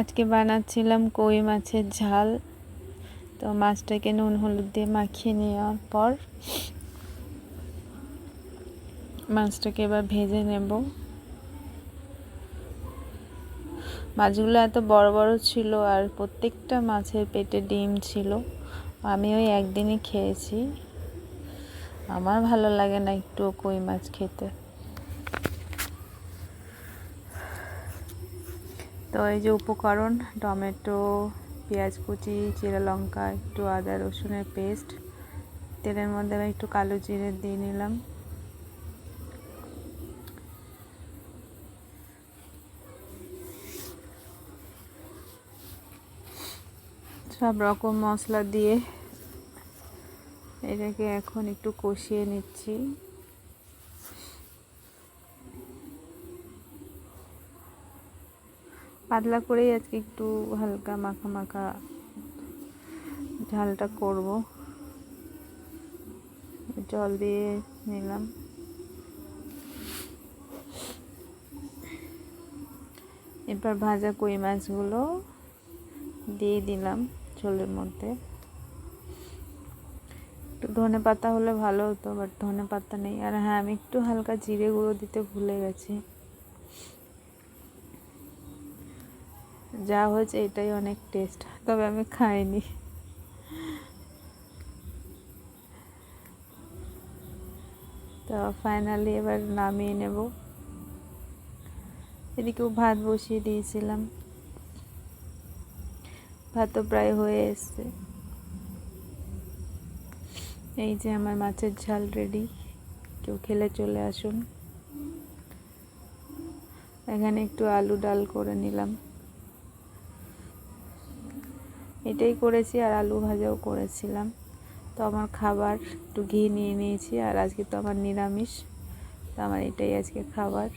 আজকে বানাচ্ছিলাম কই মাছের ঝাল। তো মাছটাকে নুন হলুদ দিয়ে মাখিয়ে নেওয়ার পর মাছটাকে এবার ভেজে নেব। মাছগুলো এত বড় বড় ছিল আর প্রত্যেকটা মাছের পেটে ডিম ছিল, আমি ওই একদিনই খেয়েছি। আমার ভালো লাগে না একটু কই মাছ খেতে। তো এই যে উপকরণ, টমেটো, পেঁয়াজ কুচি চিরা লঙ্কা, একটু আদা রসুনের পেস্ট, তেলের মধ্যে আমি একটু কালো জিরে দিয়ে নিলাম। সব রকম মশলা দিয়ে এটাকে এখন একটু কষিয়ে নিচ্ছি। পাতলা করেই আজকে একটু হালকা মাখা মাখা ঝালটা করব। জল দিয়ে নিলাম। এবার ভাজা কই মাছগুলো দিয়ে দিলাম ঝোলের মধ্যে। একটু ধনে পাতা হলে ভালো হতো বাট ধনে পাতা নেই। আর হ্যাঁ আমি একটু হালকা জিরে গুঁড়ো দিতে ভুলে গেছি। যা হয়েছে এটাই অনেক টেস্ট, তবে আমি খাইনি। তো ফাইনালি এবার নামিয়ে নেব। এদিকেও ভাত বসিয়ে দিয়েছিলাম। ভাত তো প্রায় হয়ে এসছে। এই যে আমার মাছের ঝাল রেডি কেউ খেলে চলে আসুন। এখানে একটু আলু ডাল করে নিলাম। এটাই করেছি আর আলু ভাজাও করেছিলাম। তো আমার খাবার একটু ঘি নিয়ে নিয়েছি আর আজকে তো আমার নিরামিষ, তো আমার এটাই আজকে খাবার।